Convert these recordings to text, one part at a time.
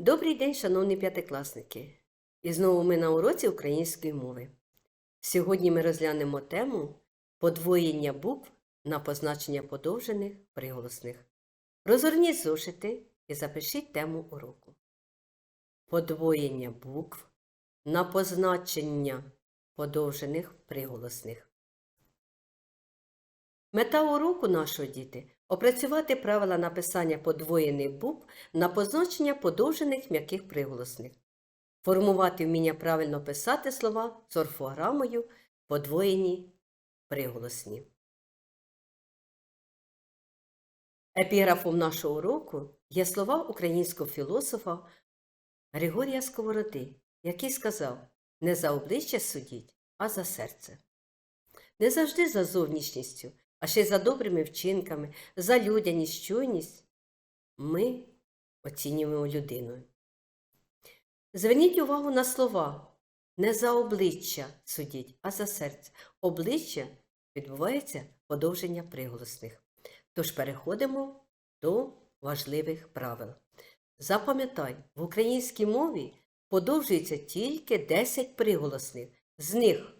Добрий день, шановні п'ятикласники! І знову ми на уроці української мови. Сьогодні ми розглянемо тему подвоєння букв на позначення подовжених приголосних. Розгорніть зошити і запишіть тему уроку. Подвоєння букв на позначення подовжених приголосних. Мета уроку нашого діти опрацювати правила написання подвоєних букв на позначення подовжених м'яких приголосних, формувати вміння правильно писати слова з орфограмою подвоєні приголосні. Епіграфом нашого уроку є слова українського філософа Григорія Сковороди, який сказав не за обличчя судіть, а за серце. Не завжди за зовнішністю, а ще й за добрими вчинками, за людяність, чуйність ми оцінюємо людину. Зверніть увагу на слова не за обличчя судіть, а за серце. Обличчя відбувається подовження приголосних. Тож переходимо до важливих правил. Запам'ятай, в українській мові подовжується тільки 10 приголосних. З них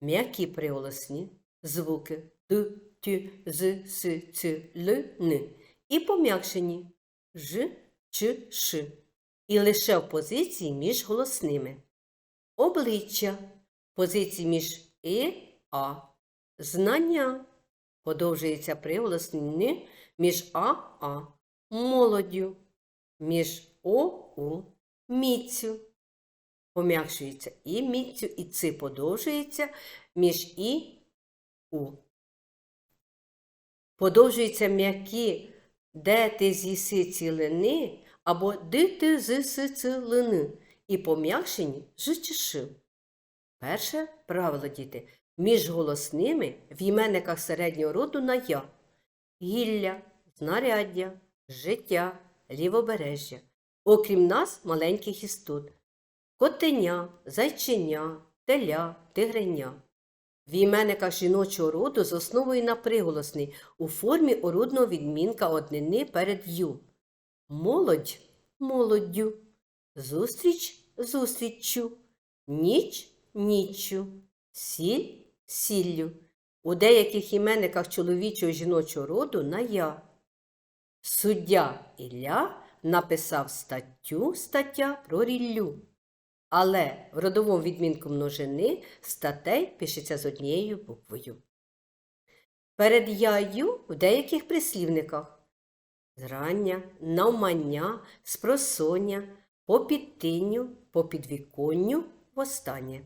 м'які приголосні звуки д, т, з, с, ц, л, н і пом'якшені ж, ч, ш. І лише в позиції між голосними. Обличчя позиції між і, а. Знання подовжується приголосні «н» між а, а. Молоддю між о, у. Міцю. Пом'якшується і міцю, і ци подовжується між і у. Подовжуються м'які де ти з'їси цілини або де ти з'їси цілини і пом'якшені ж. Перше правило діти. Між голосними в іменниках середнього роду на я. Гілля, знаряддя, життя, лівобережжя. Окрім нас, маленьких істот. Котеня, зайченя, теля, тигреня. В іменниках жіночого роду з основою на приголосний у формі орудного відмінка однини перед ю. Молодь молоддю. Зустріч зустріччю. Ніч ніччю. Сіль сіллю. У деяких іменниках чоловічого жіночого роду на я. Суддя Ілля написав статтю стаття про ріллю. Але в родовому відмінку множини статей пишеться з однією буквою. Перед яю в деяких прислівниках зрання, навмання, спросоння, по підтинню, по востаннє.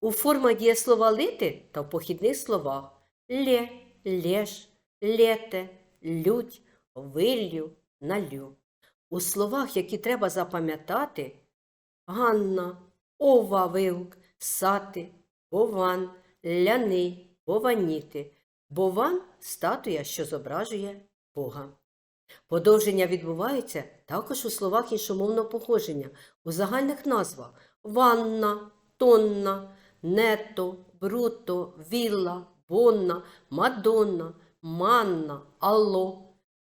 У формах дієслова лити та в похідних словах лє, лєш, лєте, лють, виллю, налю. У словах, які треба запам'ятати, Ганна, ова вигук, сати, бован, ляний, бованіти. Бован статуя, що зображує Бога. Подовження відбувається також у словах іншомовного походження, у загальних назвах ванна, тонна, нето, бруто, вілла, бонна, мадонна, манна, алло.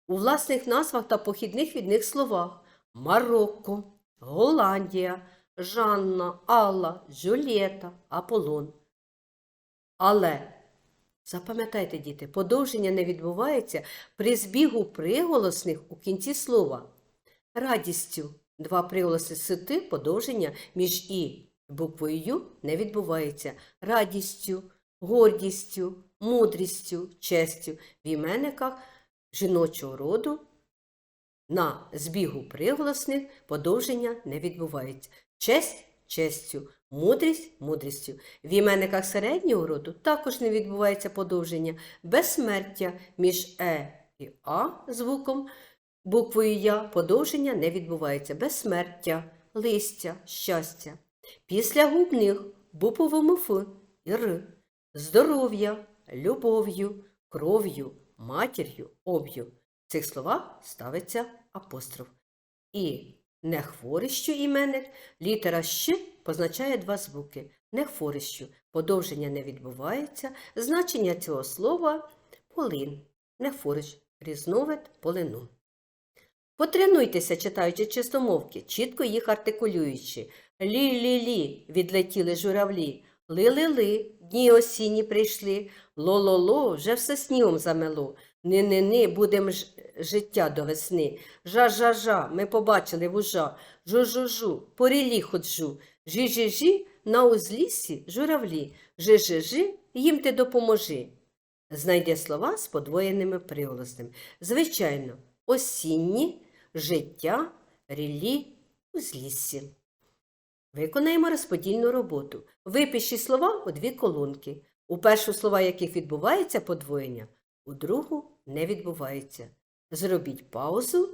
У власних назвах та похідних від них словах Марокко, Голландія, Жанна, Алла, Джульєта, Аполлон. Але запам'ятайте, діти, подовження не відбувається при збігу приголосних у кінці слова. Радістю два приголоси сити подовження між і буквою Ю не відбувається. Радістю, гордістю, мудрістю, честю в іменниках жіночого роду на збігу приголосних подовження не відбувається. Честь честю, мудрість мудрістю. В іменниках середнього роду також не відбувається подовження. Безсмертя між е і а звуком буквою Я подовження не відбувається. Безсмертя, листя, щастя. Після губних буквовому Ф і Р. Здоров'я, любов'ю, кров'ю, матір'ю, об'ю. В цих словах ставиться апостроф. І нехворищу іменник літера Щ позначає два звуки. Нехворищу подовження не відбувається. Значення цього слова полин. Нехворищ різновид полину. Потренуйтеся, читаючи чистомовки, чітко їх артикулюючи. Лі-лі-лі відлетіли журавлі. Ли-ли-ли, дні осінні прийшли. Ло-ло-ло, вже все снігом замело. Ни-ни-ни, будем ж... життя до весни. Жа-жа-жа, ми побачили вужа. Жу-жу-жу, по рілі ходжу. Жі-жі-жі, на узліссі журавлі. Жи-жи-жи, їм ти допоможи. Знайди слова з подвоєними приголосними. Звичайно, осінні, життя, рілі, узліссі. Виконаємо розподільну роботу. Випишіть слова у дві колонки. У першу слова яких відбувається подвоєння, у другу не відбувається. Зробіть паузу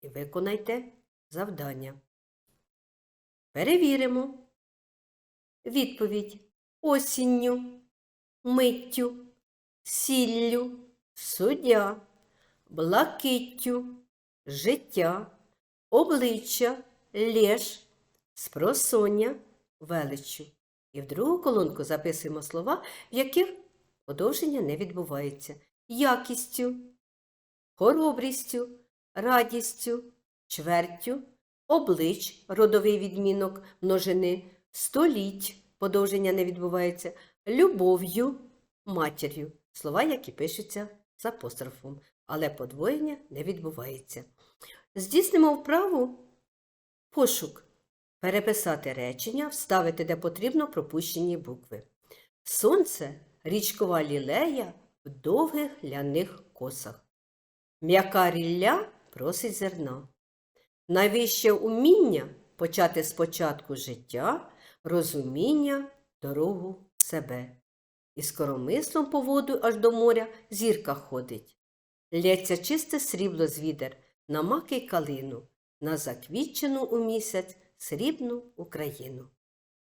і виконайте завдання. Перевіримо. Відповідь осінню, миттю, сіллю, суддя, блакиттю, життя, обличчя, лєш, спросоння, величчю. І в другу колонку записуємо слова, в яких подовження не відбувається. Якістю, хоробрістю, радістю, чвертю, облич, родовий відмінок множини, століть, подовження не відбувається, любов'ю, матір'ю. Слова, які пишуться з апострофом, але подвоєння не відбувається. Здійснимо вправу пошук. Переписати речення, вставити де потрібно пропущені букви. Сонце річкова лілея в довгих ляних косах. М'яка рілля просить зерна. Найвище уміння почати спочатку життя, розуміння, дорогу себе. І скоромислом по воду аж до моря зірка ходить. Лється чисте срібло з відер, на маки й калину, на заквітчену у місяць срібну Україну.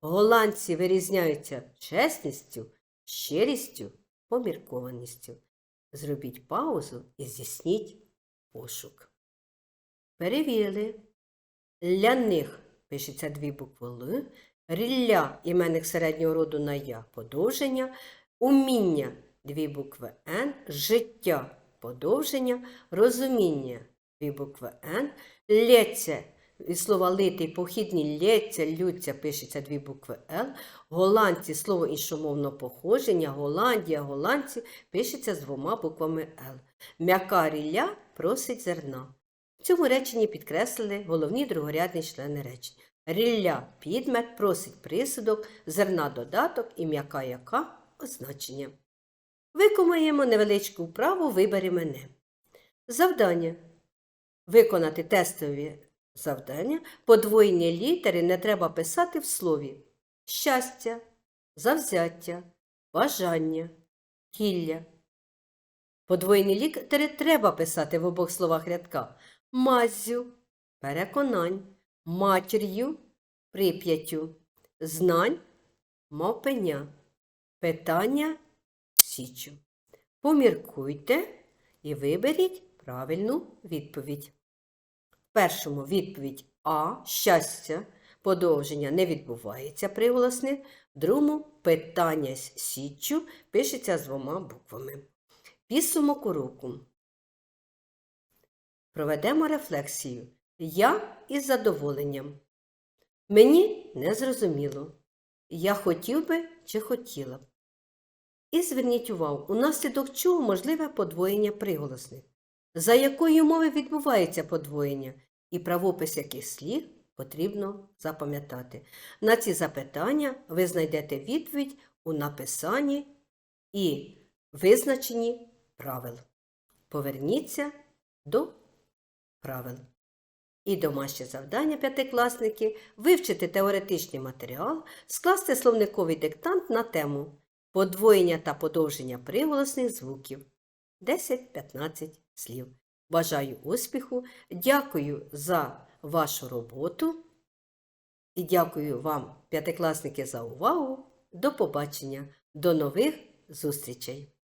Голландці вирізняються чесністю, щирістю, поміркованістю. Зробіть паузу і здійсніть пошук. Перевірили. Ляних пишеться дві букви Л, рілля іменник середнього роду на я подовження, уміння дві букви Н, життя подовження, розуміння дві букви Н, лється від слова литий похідний лється, лються пишеться дві букви Л, голландці слово іншомовного походження, Голландія, голландці пишеться з двома буквами Л. М'яка рілля просить зерна. В цьому реченні підкреслили головні другорядні члени речення. Рілля підмет просить присудок, зерна додаток і м'яка яка означення. Виконуємо невеличку вправу вибери мене. Завдання. Виконати тестові завдання. Подвоєні літери не треба писати в слові. Щастя, завзяття, бажання, кілля. Подвоєні літери треба писати в обох словах рядка маззю, переконань, матір'ю, прип'яттю, знань, мавпеня, питання, січу. Поміркуйте і виберіть правильну відповідь. Першому відповідь А щастя, подовження не відбувається приголосних, в другому питання з січчю пишеться з двома буквами. Підсумок уроку. Проведемо рефлексію. Я із задоволенням. Мені не зрозуміло. Я хотів би чи хотіла б. І зверніть увагу, унаслідок чого можливе подвоєння приголосних, за якої мови відбувається подвоєння, і правопис яких слів потрібно запам'ятати. На ці запитання ви знайдете відповідь у написанні і визначенні правил. Поверніться до правил. І домашнє завдання п'ятикласники вивчити теоретичний матеріал, скласти словниковий диктант на тему подвоєння та подовження приголосних звуків 10-15 слів. Бажаю успіху, дякую за вашу роботу і дякую вам, п'ятикласники, за увагу. До побачення, до нових зустрічей!